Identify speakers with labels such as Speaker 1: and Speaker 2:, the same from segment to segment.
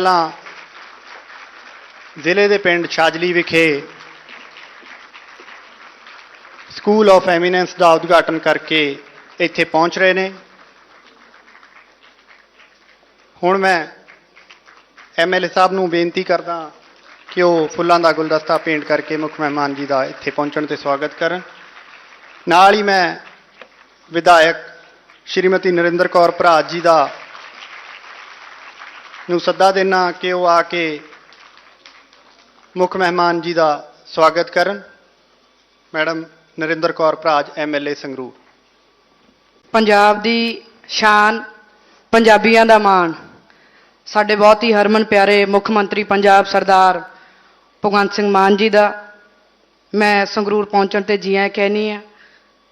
Speaker 1: ਪਹਿਲਾਂ ਜ਼ਿਲ੍ਹੇ ਦੇ ਪਿੰਡ ਛਾਜਲੀ ਵਿਖੇ ਸਕੂਲ ਆਫ ਐਮੀਨੈਂਸ ਦਾ ਉਦਘਾਟਨ ਕਰਕੇ ਇੱਥੇ ਪਹੁੰਚ ਰਹੇ ਨੇ। ਹੁਣ ਮੈਂ ਐਮਐਲਏ ਸਾਹਿਬ ਨੂੰ ਬੇਨਤੀ ਕਰਦਾ ਕਿ ਉਹ ਫੁੱਲਾਂ ਦਾ ਗੁਲਦਸਤਾ ਪੇਂਟ ਕਰਕੇ ਮੁੱਖ ਮਹਿਮਾਨ ਜੀ ਦਾ ਇੱਥੇ ਪਹੁੰਚਣ ਤੇ ਸਵਾਗਤ ਕਰਨ। ਨਾਲ ਹੀ ਮੈਂ ਵਿਧਾਇਕ ਸ਼੍ਰੀਮਤੀ ਨਰਿੰਦਰ ਕੌਰ ਭਰਾਜ ਜੀ ਦਾ ਨੂੰ ਸੱਦਾ ਦੇਣਾ ਕਿ ਉਹ ਆ ਕੇ ਮੁੱਖ ਮਹਿਮਾਨ ਜੀ ਦਾ ਸਵਾਗਤ ਕਰਨ। Madam Narinder Kaur Bharaj MLA Sangrur.
Speaker 2: Punjab ਦੀ ਸ਼ਾਨ, ਪੰਜਾਬੀਆਂ ਦਾ ਮਾਣ। ਸਾਡੇ ਬਹੁਤ ਹੀ ਹਰਮਨ ਪਿਆਰੇ ਮੁੱਖ ਮੰਤਰੀ ਪੰਜਾਬ ਸਰਦਾਰ ਭਗਵੰਤ ਸਿੰਘ ਮਾਨ ਜੀ ਦਾ। ਮੈਂ ਸੰਗਰੂਰ ਪਹੁੰਚਣ ਤੇ ਜੀਆਂ ਆਇਆਂ ਕਹਿਨੀ ਆ।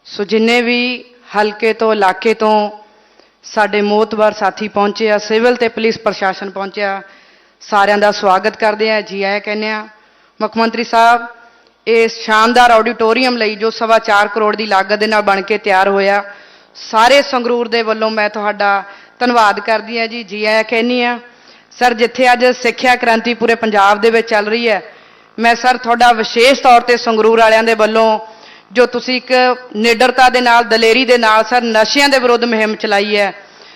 Speaker 2: ਸੋ ਜਿੰਨੇ ਵੀ ਹਲਕੇ ਤੋਂ, ਇਲਾਕੇ ਤੋਂ ਸਾਡੇ ਮੋਤਬਰ ਸਾਥੀ ਪਹੁੰਚੇ ਆ, ਸਿਵਲ ਤੇ ਪੁਲਿਸ ਪ੍ਰਸ਼ਾਸਨ ਪਹੁੰਚਿਆ। ਸਾਰਿਆਂ ਦਾ ਸਵਾਗਤ ਕਰਦੇ ਆ। ਜੀ ਆਇਆਂ ਕਹਿੰਦੇ ਆ, ਮੁੱਖ ਮੰਤਰੀ ਸਾਹਿਬ ਇਸ ਸ਼ਾਨਦਾਰ ਆਡੀਟੋਰੀਅਮ ਲਈ ਜੋ ਸਵਾ ਚਾਰ ਕਰੋੜ ਦੀ ਲਾਗਤ ਦੇ ਨਾਲ ਬਣ ਕੇ ਤਿਆਰ ਹੋਇਆ, ਸਾਰੇ ਸੰਗਰੂਰ ਦੇ ਵੱਲੋਂ ਮੈਂ ਤੁਹਾਡਾ ਧੰਨਵਾਦ ਕਰਦੀ ਹਾਂ ਜੀ। ਜੀ ਆਇਆਂ ਕਹਿੰਦੀ ਆ, ਸਰ, ਜਿੱਥੇ ਅੱਜ ਸਿੱਖਿਆ ਕ੍ਰਾਂਤੀ ਪੂਰੇ ਪੰਜਾਬ ਦੇ ਵਿੱਚ ਚੱਲ ਰਹੀ ਹੈ, ਮੈਂ ਸਰ ਤੁਹਾਡਾ ਵਿਸ਼ੇਸ਼ ਤੌਰ ਤੇ ਸੰਗਰੂਰ ਵਾਲਿਆਂ ਦੇ ਵੱਲੋਂ ਜੋ ਤੁਸੀਂ ਇੱਕ ਨਿਡਰਤਾ ਦੇ ਨਾਲ, ਦਲੇਰੀ ਦੇ ਨਾਲ ਸਰ ਨਸ਼ਿਆਂ ਦੇ ਵਿਰੁੱਧ ਮੁਹਿੰਮ ਚਲਾਈ ਹੈ।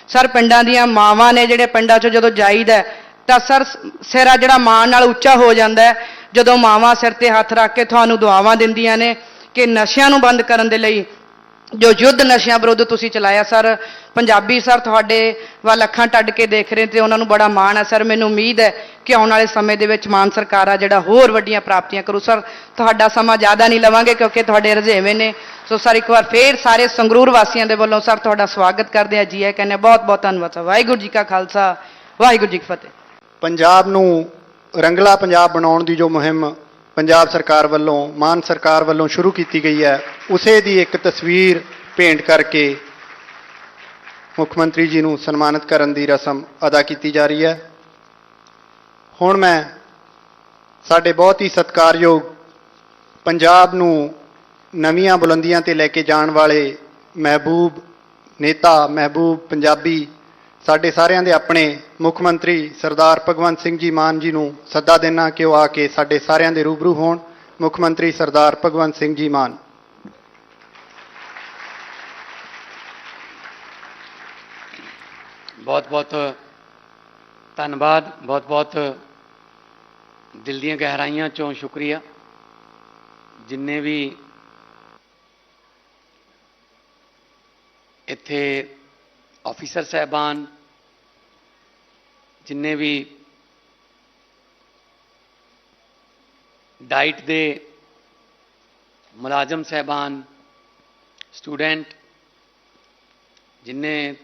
Speaker 2: ਸਰ ਪਿੰਡਾਂ ਦੀਆਂ ਮਾਵਾਂ ਨੇ ਜਿਹੜੇ ਪਿੰਡਾਂ 'ਚੋਂ ਜਦੋਂ ਜਾਈਦਾ ਤਾਂ ਸਰ ਸਿਰ ਆ ਜਿਹੜਾ ਮਾਣ ਨਾਲ ਉੱਚਾ ਹੋ ਜਾਂਦਾ ਜਦੋਂ ਮਾਵਾਂ ਸਿਰ ਤੇ ਹੱਥ ਰੱਖ ਕੇ ਤੁਹਾਨੂੰ ਦੁਆਵਾਂ ਦਿੰਦੀਆਂ ਨੇ ਕਿ ਨਸ਼ਿਆਂ ਨੂੰ ਬੰਦ ਕਰਨ ਦੇ ਲਈ ਜੋ ਯੁੱਧ ਨਸ਼ਿਆਂ ਵਿਰੁੱਧ ਤੁਸੀਂ ਚਲਾਇਆ, ਸਰ, ਪੰਜਾਬੀ, ਸਰ, ਤੁਹਾਡੇ ਵੱਲ ਅੱਖਾਂ ਟੱਡ ਕੇ ਦੇਖ ਰਹੇ ਤੇ ਉਹਨਾਂ ਨੂੰ ਬੜਾ ਮਾਣ ਹੈ। ਸਰ, ਮੈਨੂੰ ਉਮੀਦ ਹੈ ਕਿ ਆਉਣ ਵਾਲੇ ਸਮੇਂ ਦੇ ਵਿੱਚ ਮਾਨ ਸਰਕਾਰ ਆ ਜਿਹੜਾ ਹੋਰ ਵੱਡੀਆਂ ਪ੍ਰਾਪਤੀਆਂ ਕਰੂ। ਸਰ, ਤੁਹਾਡਾ ਸਮਾਂ ਜ਼ਿਆਦਾ ਨਹੀਂ ਲਵਾਂਗੇ ਕਿਉਂਕਿ ਤੁਹਾਡੇ ਰੁਝੇਵੇਂ ਨੇ। ਸੋ, ਸਰ, ਇੱਕ ਵਾਰ ਫੇਰ ਸਾਰੇ ਸੰਗਰੂਰ ਵਾਸੀਆਂ ਦੇ ਵੱਲੋਂ ਸਰ, ਤੁਹਾਡਾ ਸਵਾਗਤ ਕਰਦੇ ਆ ਜੀ ਆਇਆਂ ਕਹਿੰਦੇ ਬਹੁਤ ਬਹੁਤ ਧੰਨਵਾਦ, ਸਰ। ਵਾਹਿਗੁਰੂ ਜੀ ਕਾ ਖਾਲਸਾ, ਵਾਹਿਗੁਰੂ ਜੀ ਕੀ ਫਤਿਹ।
Speaker 1: ਪੰਜਾਬ ਨੂੰ ਰੰਗਲਾ ਪੰਜਾਬ ਬਣਾਉਣ ਦੀ ਜੋ ਮੁਹਿੰਮ ਪੰਜਾਬ ਸਰਕਾਰ ਵੱਲੋਂ, ਮਾਨ ਸਰਕਾਰ ਵੱਲੋਂ ਸ਼ੁਰੂ ਕੀਤੀ ਗਈ ਹੈ। ਉਸੇ ਦੀ ਇੱਕ ਤਸਵੀਰ ਭੇਂਟ ਕਰਕੇ ਮੁੱਖ ਮੰਤਰੀ ਜੀ ਨੂੰ ਸਨਮਾਨਿਤ ਕਰਨ ਦੀ ਰਸਮ ਅਦਾ ਕੀਤੀ ਜਾ ਰਹੀ ਹੈ। ਹੁਣ ਮੈਂ ਸਾਡੇ ਬਹੁਤ ਹੀ ਸਤਿਕਾਰਯੋਗ ਪੰਜਾਬ ਨੂੰ ਨਵੀਆਂ ਬੁਲੰਦੀਆਂ ਤੇ ਲੈ ਕੇ ਜਾਣ ਵਾਲੇ ਮਹਿਬੂਬ, ਨੇਤਾ ਮਹਿਬੂਬ ਪੰਜਾਬੀ ਸਾਡੇ ਸਾਰਿਆਂ ਦੇ ਆਪਣੇ ਮੁੱਖ ਮੰਤਰੀ ਸਰਦਾਰ ਭਗਵੰਤ ਸਿੰਘ ਜੀ ਮਾਨ ਜੀ ਨੂੰ ਸੱਦਾ ਦੇਣਾ ਕਿ ਉਹ ਆ ਕੇ ਸਾਡੇ ਸਾਰਿਆਂ ਦੇ ਰੂਬਰੂ ਹੋਣ, ਮੁੱਖ ਮੰਤਰੀ ਸਰਦਾਰ ਭਗਵੰਤ ਸਿੰਘ ਜੀ ਮਾਨ।
Speaker 3: ਬਹੁਤ ਬਹੁਤ ਧੰਨਵਾਦ ਬਹੁਤ ਬਹੁਤ ਦਿਲ ਦੀਆਂ ਗਹਿਰਾਈਆਂ ਚੋਂ ਸ਼ੁਕਰੀਆ। ਜਿੰਨੇ ਵੀ ਇੱਥੇ ਆਫੀਸਰ ਸਹਿਬਾਨ, ਜਿੰਨੇ ਵੀ ਡਾਈਟ ਦੇ ਮੁਲਾਜ਼ਮ ਸਹਿਬਾਨ, ਸਟੂਡੈਂਟ, ਜਿੰਨੇ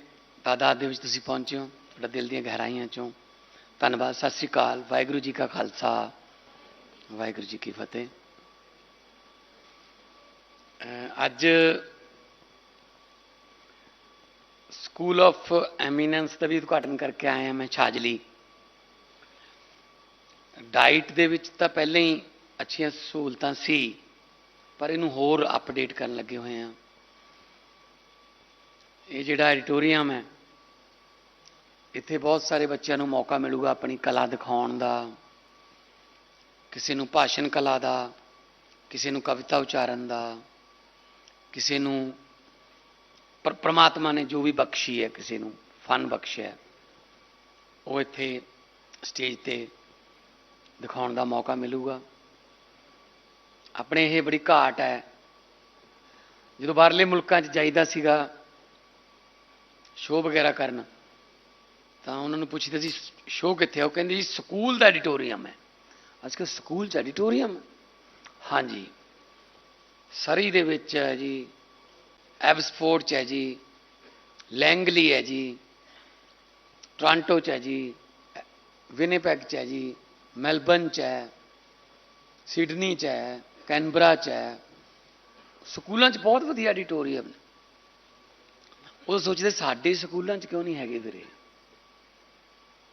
Speaker 3: ਤਾਦਾਦ ਦੇ ਵਿੱਚ ਤੁਸੀਂ ਪਹੁੰਚੇ ਹੋ, ਤੁਹਾਡਾ ਦਿਲ ਦੀਆਂ ਗਹਿਰਾਈਆਂ ਚੋਂ, ਧੰਨਵਾਦ, ਸਤਿ ਸ੍ਰੀ ਅਕਾਲ, ਵਾਹਿਗੁਰੂ ਜੀ ਕਾ ਖਾਲਸਾ, ਵਾਹਿਗੁਰੂ ਜੀ ਕੀ ਫਤਿਹ। ਅੱਜ ਸਕੂਲ ਆਫ ਐਮੀਨੈਂਸ ਦਾ ਵੀ ਉਦਘਾਟਨ ਕਰਕੇ ਆਇਆ ਮੈਂ ਛਾਜਲੀ। ਡਾਈਟ ਦੇ ਵਿੱਚ ਤਾਂ ਪਹਿਲਾਂ ਹੀ ਅੱਛੀਆਂ ਸਹੂਲਤਾਂ ਸੀ, ਪਰ ਇਹਨੂੰ ਹੋਰ ਅਪਡੇਟ ਕਰਨ ਲੱਗੇ ਹੋਏ ਆ ਇਹ ਜਿਹੜਾ ਐਡੀਟੋਰੀਅਮ ਹੈ, ਇੱਥੇ ਬਹੁਤ ਸਾਰੇ ਬੱਚਿਆਂ ਨੂੰ ਮੌਕਾ ਮਿਲੂਗਾ ਆਪਣੀ ਕਲਾ ਦਿਖਾਉਣ ਦਾ, ਕਿਸੇ ਨੂੰ ਭਾਸ਼ਣ ਕਲਾ ਦਾ, ਕਿਸੇ ਨੂੰ ਕਵਿਤਾ ਉਚਾਰਨ ਦਾ, ਕਿਸੇ ਨੂੰ ਪਰ ਪ੍ਰਮਾਤਮਾ ਨੇ ਜੋ ਵੀ ਬਖਸ਼ੀ ਹੈ, ਕਿਸੇ ਨੂੰ ਫਨ ਬਖਸ਼ਿਆ ਉਹ ਇੱਥੇ ਸਟੇਜ ਤੇ ਦਿਖਾਉਣ ਦਾ ਮੌਕਾ ਮਿਲੂਗਾ। ਆਪਣੇ ਇਹ ਬੜੀ ਘਾਟ ਹੈ, ਜਦੋਂ ਬਾਹਰਲੇ ਮੁਲਕਾਂ 'ਚ ਜਾਈਦਾ ਸੀਗਾ, ਸ਼ੋਅ ਵਗੈਰਾ ਕਰਨ, ਤਾਂ ਉਹਨਾਂ ਨੂੰ ਪੁੱਛਦੇ ਸੀ, ਸ਼ੋਅ ਕਿੱਥੇ ਆ? ਉਹ ਕਹਿੰਦੇ ਜੀ, ਸਕੂਲ ਦਾ ਐਡੀਟੋਰੀਅਮ ਹੈ। ਅੱਜ ਕੱਲ੍ਹ ਸਕੂਲ 'ਚ ਐਡੀਟੋਰੀਅਮ ਹਾਂਜੀ। ਸਰੀ ਦੇ ਵਿੱਚ ਹੈ ਜੀ ਐਬਸਫੋਰਡ 'ਚ ਹੈ ਜੀ, ਲੈਂਗਲੀ ਹੈ ਜੀ, ਟੋਰਾਂਟੋ 'ਚ ਹੈ ਜੀ, ਵਿਨੀਪੈਗ 'ਚ ਹੈ ਜੀ ਮੈਲਬਨ 'ਚ ਹੈ, ਸਿਡਨੀ 'ਚ ਹੈ, ਕੈਨਬਰਾ 'ਚ ਹੈ, ਸਕੂਲਾਂ 'ਚ ਬਹੁਤ ਵਧੀਆ ਐਡੀਟੋਰੀਅਮ ਨੇ। ਉਹ ਸੋਚਦੇ ਸਾਡੇ ਸਕੂਲਾਂ 'ਚ ਕਿਉਂ ਨਹੀਂ ਹੈਗੇ ਵੀਰੇ?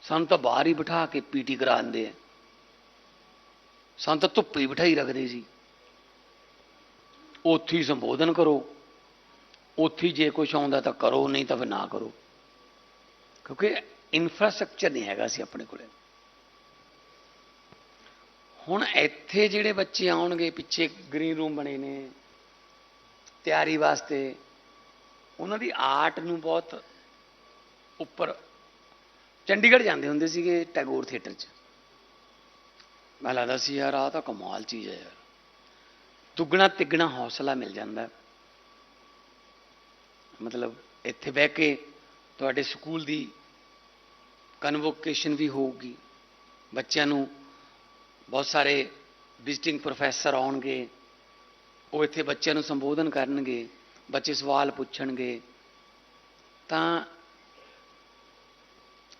Speaker 3: ਸਾਨੂੰ ਤਾਂ ਬਾਹਰ ਹੀ ਬਿਠਾ ਕੇ ਪੀਟੀ ਕਰਾਉਂਦੇ ਆ। ਸਾਨੂੰ ਤਾਂ ਧੁੱਪੇ ਹੀ ਬਿਠਾਈ ਰੱਖਦੇ ਸੀ। ਉੱਥੇ ਹੀ ਸੰਬੋਧਨ ਕਰੋ। ਉੱਥੇ ਜੇ ਕੁਝ ਆਉਂਦਾ ਤਾਂ ਕਰੋ, ਨਹੀਂ ਤਾਂ ਫਿਰ ਨਾ ਕਰੋ। ਕਿਉਂਕਿ ਇਨਫਰਾਸਟ੍ਰਕਚਰ ਨਹੀਂ ਹੈਗਾ ਸੀ ਆਪਣੇ ਕੋਲੇ। ਹੁਣ ਇੱਥੇ ਜਿਹੜੇ ਬੱਚੇ ਆਉਣਗੇ, ਪਿੱਛੇ ਗ੍ਰੀਨ ਰੂਮ ਬਣੇ ਨੇ, ਤਿਆਰੀ ਵਾਸਤੇ, ਉਹਨਾਂ ਦੀ ਆਰਟ ਨੂੰ ਬਹੁਤ ਉੱਪਰ, ਚੰਡੀਗੜ੍ਹ ਜਾਂਦੇ ਹੁੰਦੇ ਸੀਗੇ ਟੈਗੋਰ ਥੀਏਟਰ 'ਚ। ਮੈਂ ਲੱਗਦਾ ਸੀ, ਯਾਰ ਆਹ ਤਾਂ ਕਮਾਲ ਚੀਜ਼ ਹੈ ਯਾਰ। ਦੁੱਗਣਾ ਤਿੱਗਣਾ ਹੌਸਲਾ ਮਿਲ ਜਾਂਦਾ। ਮਤਲਬ ਇੱਥੇ ਬਹਿ ਕੇ ਤੁਹਾਡੇ ਸਕੂਲ ਦੀ ਕਨਵੋਕੇਸ਼ਨ ਵੀ ਹੋਊਗੀ। ਬੱਚਿਆਂ ਨੂੰ ਬਹੁਤ ਸਾਰੇ ਵਿਜ਼ਿਟਿੰਗ ਪ੍ਰੋਫੈਸਰ ਆਉਣਗੇ। ਉਹ ਇੱਥੇ ਬੱਚਿਆਂ ਨੂੰ ਸੰਬੋਧਨ ਕਰਨਗੇ, ਬੱਚੇ ਸਵਾਲ ਪੁੱਛਣਗੇ। ਤਾਂ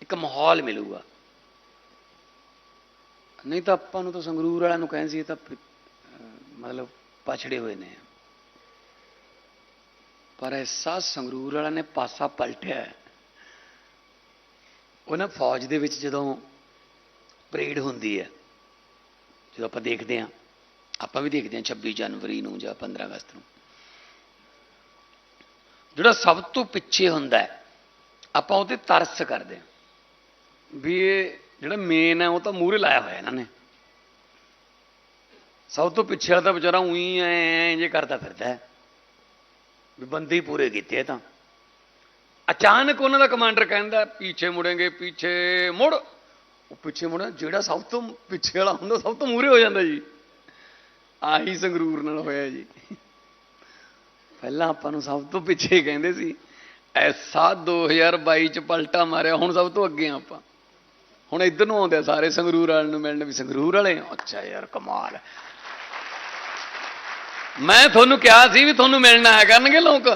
Speaker 3: ਇੱਕ ਮਾਹੌਲ ਮਿਲੂਗਾ। ਨਹੀਂ ਤਾਂ ਆਪਾਂ ਨੂੰ ਤਾਂ ਸੰਗਰੂਰ ਵਾਲਿਆਂ ਨੂੰ ਕਹਿੰਦੇ ਸੀ, ਇਹ ਤਾਂ ਮਤਲਬ ਪਛੜੇ ਹੋਏ ਨੇ। ਪਰ ਐਸਾ ਸੰਗਰੂਰ ਵਾਲਿਆਂ ਨੇ ਪਾਸਾ ਪਲਟਿਆ ਉਹਨਾਂ ਫੌਜ ਦੇ ਵਿੱਚ ਜਦੋਂ ਪਰੇਡ ਹੁੰਦੀ ਹੈ, ਜਦੋਂ ਆਪਾਂ ਦੇਖਦੇ ਹਾਂ, ਆਪਾਂ ਵੀ ਦੇਖਦੇ ਹਾਂ 26 ਜਨਵਰੀ ਨੂੰ ਜਾਂ 15 ਅਗਸਤ ਨੂੰ। ਜਿਹੜਾ ਸਭ ਤੋਂ ਪਿੱਛੇ ਹੁੰਦਾ ਹੈ, ਆਪਾਂ ਉਹਤੇ ਤਰਸ ਕਰਦੇ ਹਾਂ ਵੀ ਇਹ ਜਿਹੜਾ ਮੇਨ ਹੈ ਉਹ ਤਾਂ ਮੂਹਰੇ ਲਾਇਆ ਹੋਇਆ ਇਹਨਾਂ ਨੇ। ਸਭ ਤੋਂ ਪਿੱਛੇ ਵਾਲਾ ਤਾਂ ਵਿਚਾਰਾ ਉਹੀ ਐ ਜੇ ਕਰਦਾ ਫਿਰਦਾ ਹੈ। ਵੀ ਬੰਦੇ ਪੂਰੇ ਕੀਤੇ ਤਾਂ। ਅਚਾਨਕ ਉਹਨਾਂ ਦਾ ਕਮਾਂਡਰ ਕਹਿੰਦਾ, ਪਿੱਛੇ ਮੁੜेंगे ਪਿੱਛੇ ਮੁੜ। ਉਹ ਪਿੱਛੇ ਮੁੜਿਆ ਜਿਹੜਾ ਸਭ ਤੋਂ ਪਿੱਛੇ ਵਾਲਾ ਹੁੰਦਾ ਸਭ ਤੋਂ ਮੂਹਰੇ ਹੋ ਜਾਂਦਾ ਜੀ। ਆਹੀ ਸੰਗਰੂਰ ਨਾਲ ਹੋਇਆ ਜੀ। ਪਹਿਲਾਂ ਆਪਾਂ ਨੂੰ ਸਭ ਤੋਂ ਪਿੱਛੇ ਕਹਿੰਦੇ ਸੀ, ਐਸਾ 2022 ਚ ਪਲਟਾ ਮਾਰਿਆ, ਹੁਣ ਸਭ ਤੋਂ ਅੱਗੇ ਆ ਆਪਾਂ। ਹੁਣ ਇੱਧਰ ਨੂੰ ਆਉਂਦੇ ਆ ਸਾਰੇ ਸੰਗਰੂਰ ਵਾਲਿਆਂ ਨੂੰ ਮਿਲਣ ਵੀ ਸੰਗਰੂਰ ਵਾਲੇ। ਅੱਛਾ ਯਾਰ, ਕਮਾਲ। ਮੈਂ ਤੁਹਾਨੂੰ ਕਿਹਾ ਸੀ ਵੀ ਤੁਹਾਨੂੰ ਮਿਲਣ ਆਇਆ ਕਰਨਗੇ ਲੋਕ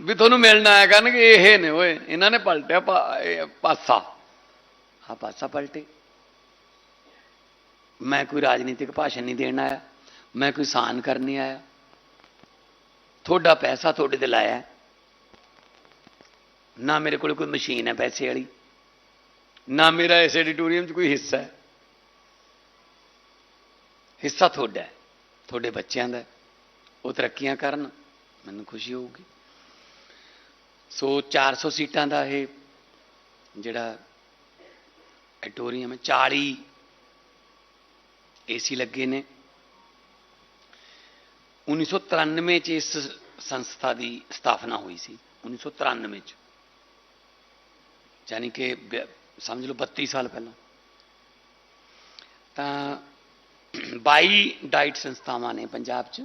Speaker 3: ਵੀ ਤੁਹਾਨੂੰ ਮਿਲਣ ਆਇਆ ਕਰਨਗੇ ਇਹ ਨੇ ਓਏ ਇਹਨਾਂ ਨੇ ਪਲਟਿਆ ਪਾ- ਇਹ ਪਾਸਾ ਆ ਪਾਸਾ ਪਲਟੇ ਮੈਂ ਕੋਈ ਰਾਜਨੀਤਿਕ ਭਾਸ਼ਣ ਨਹੀਂ ਦੇਣ ਆਇਆ ਮੈਂ ਕੋਈ ਸਾਨ ਕਰਨ ਨਹੀਂ ਆਇਆ ਤੁਹਾਡਾ ਪੈਸਾ ਤੁਹਾਡੇ ਤੇ ਲਾਇਆ ਹੈ। ਨਾ ਮੇਰੇ ਕੋਲ ਕੋਈ ਮਸ਼ੀਨ ਹੈ ਪੈਸੇ ਵਾਲੀ ਨਾ ਮੇਰਾ ਇਸ ਐਡੀਟੋਰੀਅਮ 'ਚ ਕੋਈ ਹਿੱਸਾ ਹੈ ਹਿੱਸਾ ਤੁਹਾਡਾ ਹੈ ਤੁਹਾਡੇ ਬੱਚਿਆਂ ਦਾ ਉਹ ਤਰੱਕੀਆਂ ਕਰਨ, ਮੈਨੂੰ ਖੁਸ਼ੀ ਹੋਊਗੀ। ਸੋ 400 ਸੀਟਾਂ ਦਾ ਇਹ ਜਿਹੜਾ ਐਟੋਰੀਅਮ ਹੈ 40 ਏਸੀ ਲੱਗੇ ਨੇ। 1993 ਚ ਇਸ ਸੰਸਥਾ ਦੀ ਸਥਾਪਨਾ ਹੋਈ ਸੀ 1993 ਚ। ਯਾਨੀ ਕਿ ਬ- ਸਮਝ ਲਓ 32 ਸਾਲ ਪਹਿਲਾਂ। ਤਾਂ 22 ਡਾਈਟ ਸੰਸਥਾਵਾਂ ਨੇ ਪੰਜਾਬ 'ਚ।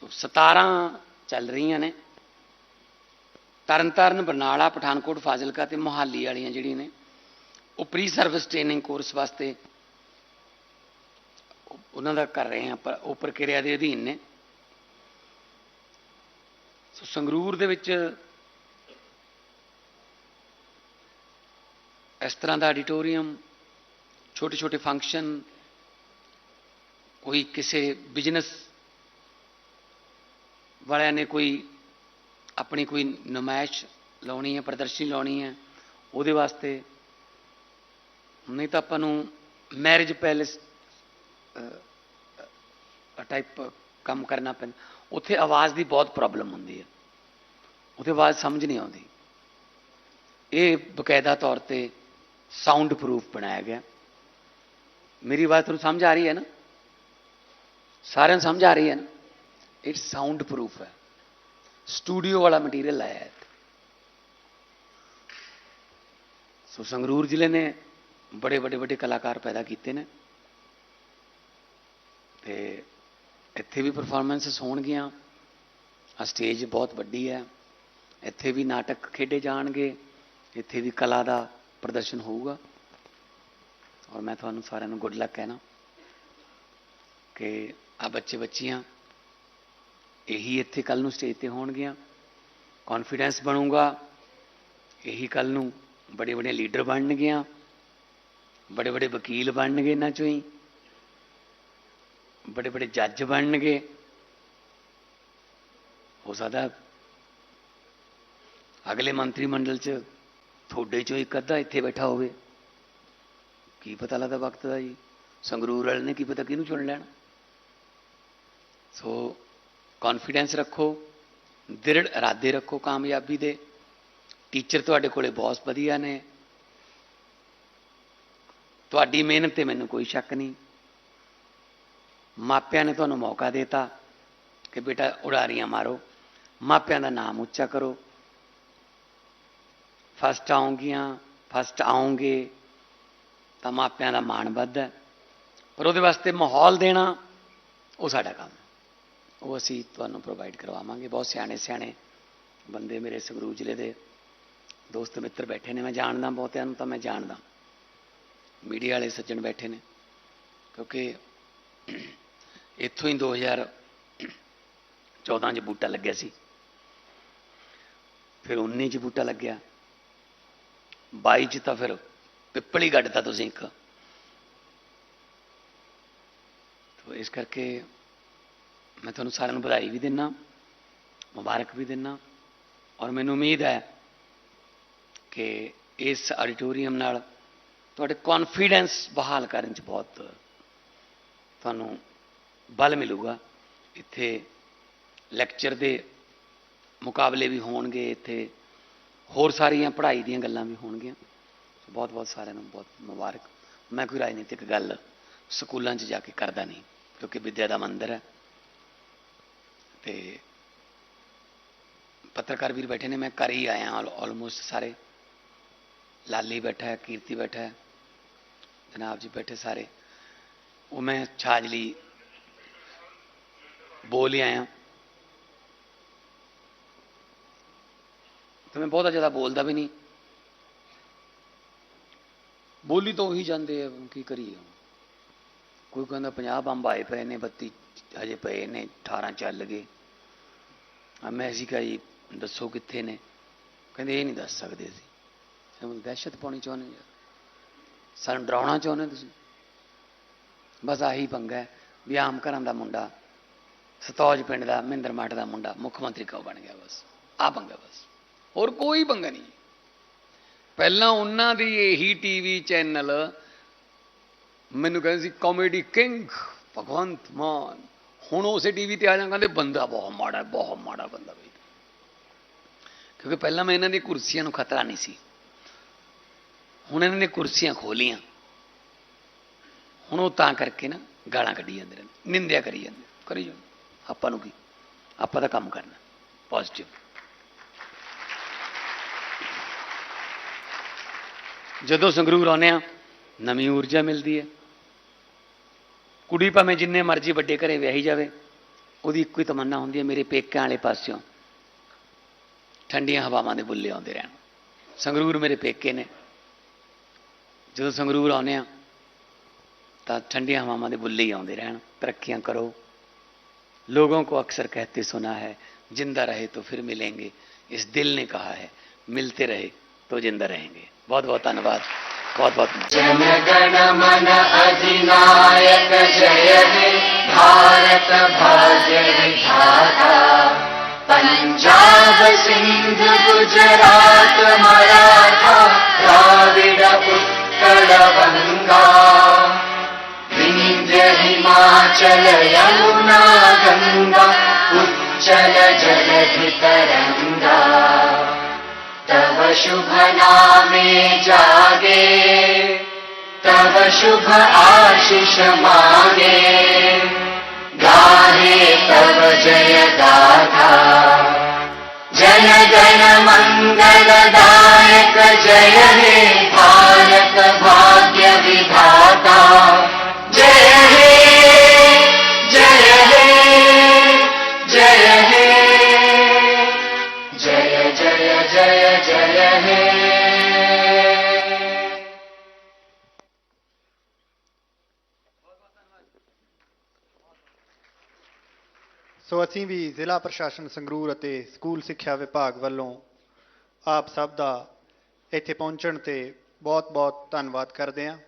Speaker 3: ਤੋਂ 17 ਚੱਲ ਰਹੀਆਂ ਨੇ। ਤਰਨਤਾਰਨ, ਬਰਨਾਲਾ, ਪਠਾਨਕੋਟ, ਫਾਜ਼ਿਲਕਾ ਤੇ ਮੁਹਾਲੀ ਵਾਲੀਆਂ ਜਿਹੜੀਆਂ ਨੇ, ਉਹ ਪ੍ਰੀ ਸਰਵਿਸ ਟ੍ਰੇਨਿੰਗ ਕੋਰਸ ਵਾਸਤੇ ਉਹਨਾਂ ਦਾ ਕਰ ਰਹੇ ਹਾਂ ਪਰ ਉਹ ਪ੍ਰਕਿਰਿਆ ਦੇ ਅਧੀਨ ਨੇ। ਸੋ ਸੰਗਰੂਰ ਦੇ ਵਿੱਚ ਇਸ ਤਰ੍ਹਾਂ ਦਾ ਆਡੀਟੋਰੀਅਮ ਛੋਟੇ ਛੋਟੇ ਫੰਕਸ਼ਨ ਕੋਈ ਕਿਸੇ ਬਿਜ਼ਨਸ ਵਾਲਿਆਂ ਨੇ ਕੋਈ ਆਪਣੀ ਕੋਈ ਨਮਾਇਸ਼ ਲਾਉਣੀ ਹੈ, ਪ੍ਰਦਰਸ਼ਨੀ ਲਾਉਣੀ ਹੈ, ਉਹਦੇ ਵਾਸਤੇ ਨਹੀਂ ਤਾਂ ਆਪਾਂ ਨੂੰ ਮੈਰਿਜ ਪੈਲੇਸ ਟਾਈਪ ਕੰਮ ਕਰਨਾ ਪੈਂਦਾ। ਉੱਥੇ ਆਵਾਜ਼ ਦੀ ਬਹੁਤ ਪ੍ਰੋਬਲਮ ਹੁੰਦੀ ਹੈ। ਉੱਥੇ ਆਵਾਜ਼ ਸਮਝ ਨਹੀਂ ਆਉਂਦੀ। ਇਹ ਬਕਾਇਦਾ ਤੌਰ ਤੇ ਸਾਊਂਡ ਪ੍ਰੂਫ ਬਣਾਇਆ ਗਿਆ। ਮੇਰੀ ਬਾਤ ਤੁਹਾਨੂੰ ਸਮਝ ਆ ਰਹੀ ਹੈ ਨਾ? ਸਾਰਿਆਂ ਨੂੰ ਸਮਝ ਆ ਰਹੀ ਹੈ ਨਾ ਇਟ ਸਾਊਂਡ ਪ੍ਰੂਫ ਹੈ ਸਟੂਡੀਓ ਵਾਲਾ ਮਟੀਰੀਅਲ ਲਾਇਆ ਹੈ ਸੋ ਸੰਗਰੂਰ ਜ਼ਿਲ੍ਹੇ ਨੇ ਬੜੇ ਵੱਡੇ ਵੱਡੇ ਕਲਾਕਾਰ ਪੈਦਾ ਕੀਤੇ ਨੇ ਤੇ ਇੱਥੇ ਵੀ ਪਰਫਾਰਮੈਂਸਸ ਹੋਣਗੀਆਂ ਆ ਸਟੇਜ ਬਹੁਤ ਵੱਡੀ ਹੈ ਇੱਥੇ ਵੀ ਨਾਟਕ ਖੇਡੇ ਜਾਣਗੇ ਇੱਥੇ ਵੀ ਕਲਾ ਦਾ ਪ੍ਰਦਰਸ਼ਨ ਹੋਊਗਾ ਔਰ ਮੈਂ ਤੁਹਾਨੂੰ ਸਾਰਿਆਂ ਨੂੰ ਗੁੱਡ ਲੱਕ ਕਹਿਣਾ ਕਿ ਆ ਬੱਚੇ ਬੱਚੀਆਂ, ਇਹੀ ਇੱਥੇ ਕੱਲ ਨੂੰ ਸਟੇਜ ਤੇ ਹੋਣਗੀਆਂ। ਕੌਨਫੀਡੈਂਸ ਬਣੂਗਾ, ਇਹੀ ਕੱਲ ਨੂੰ ਬੜੇ ਬੜੇ ਲੀਡਰ ਬਣਨਗੀਆਂ, ਬੜੇ ਬੜੇ ਵਕੀਲ ਬਣਨਗੇ ਇਹਨਾਂ ਚੋਂ ਹੀ, ਬੜੇ ਬੜੇ ਜੱਜ ਬਣਨਗੇ। ਹੋ ਸਕਦਾ ਅਗਲੇ ਮੰਤਰੀ ਮੰਡਲ ਚ ਤੁਹਾਡੇ ਚੋਂ ਇੱਕ ਅੱਧਾ ਇੱਥੇ ਬੈਠਾ ਹੋਵੇ। ਕੀ ਪਤਾ ਲੱਗਦਾ ਵਕਤ ਦਾ ਜੀ, ਸੰਗਰੂਰ ਵਾਲੇ ਨੇ ਕੀ ਪਤਾ ਕਿਹਨੂੰ ਚੁਣ ਲੈਣਾ। ਸੋ ਕੌਨਫੀਡੈਂਸ ਰੱਖੋ, ਦ੍ਰਿੜ ਇਰਾਦੇ ਰੱਖੋ ਕਾਮਯਾਬੀ ਦੇ। ਟੀਚਰ ਤੁਹਾਡੇ ਕੋਲੇ ਬਹੁਤ ਵਧੀਆ ਨੇ। ਤੁਹਾਡੀ ਮਿਹਨਤ ਤੇ ਮੈਨੂੰ ਕੋਈ ਸ਼ੱਕ ਨਹੀਂ। ਮਾਪਿਆਂ ਨੇ ਤੁਹਾਨੂੰ ਮੌਕਾ ਦਿੱਤਾ ਕਿ ਬੇਟਾ ਉਡਾਰੀਆਂ ਮਾਰੋ। ਮਾਪਿਆਂ ਦਾ ਨਾਮ ਉੱਚਾ ਕਰੋ। ਫਸਟ ਆਉਂਗੀਆਂ ਫਸਟ ਆਉਂਗੇ ਤਾਂ ਮਾਪਿਆਂ ਦਾ ਮਾਣ ਵੱਧਦਾ। ਪਰ ਉਹਦੇ ਵਾਸਤੇ ਮਾਹੌਲ ਦੇਣਾ ਉਹ ਸਾਡਾ ਕੰਮ ਉਹ ਅਸੀਂ ਤੁਹਾਨੂੰ ਪ੍ਰੋਵਾਈਡ ਕਰਵਾਵਾਂਗੇ। ਬਹੁਤ ਸਿਆਣੇ ਸਿਆਣੇ ਬੰਦੇ ਮੇਰੇ ਸੰਗਰੂਰ ਜ਼ਿਲ੍ਹੇ ਦੇ ਦੋਸਤ, ਮਿੱਤਰ ਬੈਠੇ ਨੇ। ਮੈਂ ਜਾਣਦਾ ਬਹੁਤਿਆਂ ਨੂੰ ਤਾਂ ਮੈਂ ਜਾਣਦਾ। ਮੀਡੀਆ ਵਾਲੇ ਸੱਜਣ ਬੈਠੇ ਨੇ। ਕਿਉਂਕਿ ਇੱਥੋਂ ਹੀ 2014 ਚ ਬੂਟਾ ਲੱਗਿਆ ਸੀ। ਫਿਰ 19 ਚ ਬੂਟਾ ਲੱਗਿਆ। 22 ਚ ਤਾਂ ਫਿਰ ਪਿੱਪਲੀ ਹੀ ਗੱਡਤਾ ਤੁਸੀਂ ਇੱਕ। ਇਸ ਕਰਕੇ ਮੈਂ ਤੁਹਾਨੂੰ ਸਾਰਿਆਂ ਨੂੰ ਵਧਾਈ ਵੀ ਦਿੰਨਾ, ਮੁਬਾਰਕ ਵੀ ਦਿੰਨਾ ਔਰ ਮੈਨੂੰ ਉਮੀਦ ਹੈ ਕਿ ਇਸ ਆਡੀਟੋਰੀਅਮ ਨਾਲ ਤੁਹਾਡੇ ਕੌਨਫੀਡੈਂਸ ਬਹਾਲ ਕਰਨ 'ਚ ਬਹੁਤ ਤੁਹਾਨੂੰ ਬਲ ਮਿਲੂਗਾ। ਇੱਥੇ ਲੈਕਚਰ ਦੇ ਮੁਕਾਬਲੇ ਵੀ ਹੋਣਗੇ, ਇੱਥੇ ਹੋਰ ਸਾਰੀਆਂ ਪੜ੍ਹਾਈ ਦੀਆਂ ਗੱਲਾਂ ਵੀ ਹੋਣਗੀਆਂ। ਬਹੁਤ ਬਹੁਤ ਸਾਰਿਆਂ ਨੂੰ ਬਹੁਤ ਮੁਬਾਰਕ। ਮੈਂ ਕੋਈ ਰਾਜਨੀਤਿਕ ਗੱਲ ਸਕੂਲਾਂ 'ਚ ਜਾ ਕੇ ਕਰਦਾ ਨਹੀਂ, ਕਿਉਂਕਿ ਵਿਦਿਆ ਦਾ ਮੰਦਰ ਹੈ। ਤੇ ਪੱਤਰਕਾਰ ਵੀਰ ਬੈਠੇ ਨੇ, ਮੈਂ ਘਰ ਹੀ ਆਇਆ ਆਲਮੋਸਟ ਸਾਰੇ। ਲਾਲੀ ਬੈਠਾ ਹੈ, ਕੀਰਤੀ ਬੈਠਾ ਹੈ, ਜਨਾਬ ਜੀ ਬੈਠੇ ਸਾਰੇ। ਉਹ ਮੈਂ ਛਾਜਲੀ ਬੋਲ ਹੀ ਆਇਆ। ਤੇ ਮੈਂ ਬਹੁਤਾ ਜ਼ਿਆਦਾ ਬੋਲਦਾ ਵੀ ਨਹੀਂ। ਬੋਲੀ ਤਾਂ ਉਹੀ ਜਾਂਦੇ ਆ ਕੀ ਕਰੀਏ ਕੋਈ ਕਹਿੰਦਾ 50 ਬੰਬ ਆਏ ਪਏ ਨੇ 32 ਹਜੇ ਪਏ ਨੇ 18 ਚੱਲ ਗਏ। ਆ ਮੈਂ ਸੀ ਕਿਹਾ ਜੀ, ਦੱਸੋ ਕਿੱਥੇ ਨੇ? ਕਹਿੰਦੇ ਇਹ ਨਹੀਂ ਦੱਸ ਸਕਦੇ ਅਸੀਂ। ਸਾਨੂੰ ਦਹਿਸ਼ਤ ਪਾਉਣੀ ਚਾਹੁੰਦੇ ਯਾਰ। ਸਾਨੂੰ ਡਰਾਉਣਾ ਚਾਹੁੰਦੇ ਤੁਸੀਂ? ਬਸ ਆਹੀ ਪੰਗਾ ਵੀ ਆਮ ਘਰਾਂ ਦਾ ਮੁੰਡਾ, ਸਤੌਜ ਪਿੰਡ ਦਾ, ਮਹਿੰਦਰ ਮਾਟ ਦਾ ਮੁੰਡਾ, ਮੁੱਖ ਮੰਤਰੀ ਕਿਉਂ ਬਣ ਗਿਆ ਬਸ? ਆ ਪੰਗਾ ਬਸ। ਹੋਰ ਕੋਈ ਪੰਗਾ ਨਹੀਂ। ਪਹਿਲਾਂ ਉਹਨਾਂ ਦੀ ਇਹੀ ਟੀਵੀ ਚੈਨਲ ਮੈਨੂੰ ਕਹਿੰਦੇ ਸੀ ਕਾਮੇਡੀ ਕਿੰਗ ਭਗਵੰਤ ਮਾਨ। ਹੁਣ ਉਸੇ ਟੀਵੀ ਤੇ ਆ ਜਾਂ ਕਹਿੰਦੇ ਬੰਦਾ ਬਹੁਤ ਮਾੜਾ ਬਹੁਤ ਮਾੜਾ ਬੰਦਾ ਬਈ। ਕਿਉਂਕਿ ਪਹਿਲਾਂ ਮੈਂ ਇਹਨਾਂ ਦੀ ਕੁਰਸੀਆਂ ਨੂੰ ਖਤਰਾ ਨਹੀਂ ਸੀ। ਹੁਣ ਇਹਨਾਂ ਨੇ ਕੁਰਸੀਆਂ ਖੋਲੀਆਂ। ਹੁਣ ਉਹ ਤਾਂ ਕਰਕੇ ਨਾ ਗਾਲਾਂ ਕੱਢੀ ਜਾਂਦੇ ਨੇ, ਨਿੰਦਿਆ ਕਰੀ ਜਾਂਦੇ ਕਰੀ ਜਾਂਦੇ ਆਪਾਂ ਨੂੰ ਕੀ? ਆਪਾਂ ਤਾਂ ਕੰਮ ਕਰਨਾ। ਪੋਜ਼ਿਟਿਵ ਜਦੋਂ ਸੰਗਰੂਰ ਆਉਂਦੇ ਆ ਨਵੀਂ ਊਰਜਾ ਮਿਲਦੀ ਹੈ। ਕੁੜੀ ਭਾਵੇਂ ਜਿੰਨੇ ਮਰਜ਼ੀ ਵੱਡੇ ਘਰੇ ਵਿਆਹੀ ਜਾਵੇ ਉਹਦੀ ਇੱਕੋ ਹੀ ਤਮੰਨਾ ਹੁੰਦੀ ਹੈ ਮੇਰੇ ਪੇਕਿਆਂ ਵਾਲੇ ਪਾਸਿਓਂ ਠੰਡੀਆਂ ਹਵਾਵਾਂ ਦੇ ਬੁੱਲੇ ਆਉਂਦੇ ਰਹਿਣ ਸੰਗਰੂਰ ਮੇਰੇ ਪੇਕੇ ਨੇ ਜਦੋਂ ਸੰਗਰੂਰ ਆਉਂਦੇ ਆ ਤਾਂ ਠੰਡੀਆਂ ਹਵਾਵਾਂ ਦੇ ਬੁੱਲੇ ਹੀ ਆਉਂਦੇ ਰਹਿਣ ਤਰੱਕੀਆਂ ਕਰੋ लोगों को अक्सर कहते सुना है जिंदा रहे तो फिर मिलेंगे इस दिल ने कहा है मिलते रहे तो जिंदा रहेंगे बहुत बहुत धन्यवाद बहुत बहुत
Speaker 4: जनगण मन अधिनायक जय हे भारत भाग्य विधाता पंजाब सिंध गुजरात मराठा द्राविड उत्कल बंगा विंध्य हिमाचल यमुना गंगा उच्चल जलधि तरंगा तव शुभ नामे जागे तव शुभ आशीष मागे। गाहे तव जय गाथा जन गण मंगलदायक जय हे भारत भाग्य विधाता
Speaker 1: ਸੋ ਅਸੀਂ ਵੀ ਜ਼ਿਲ੍ਹਾ ਪ੍ਰਸ਼ਾਸਨ, ਸੰਗਰੂਰ ਅਤੇ ਸਕੂਲ ਸਿੱਖਿਆ ਵਿਭਾਗ ਵੱਲੋਂ ਆਪ ਸਭ ਦਾ ਇੱਥੇ ਪਹੁੰਚਣ ਤੇ ਬਹੁਤ-ਬਹੁਤ ਧੰਨਵਾਦ ਕਰਦੇ ਹਾਂ।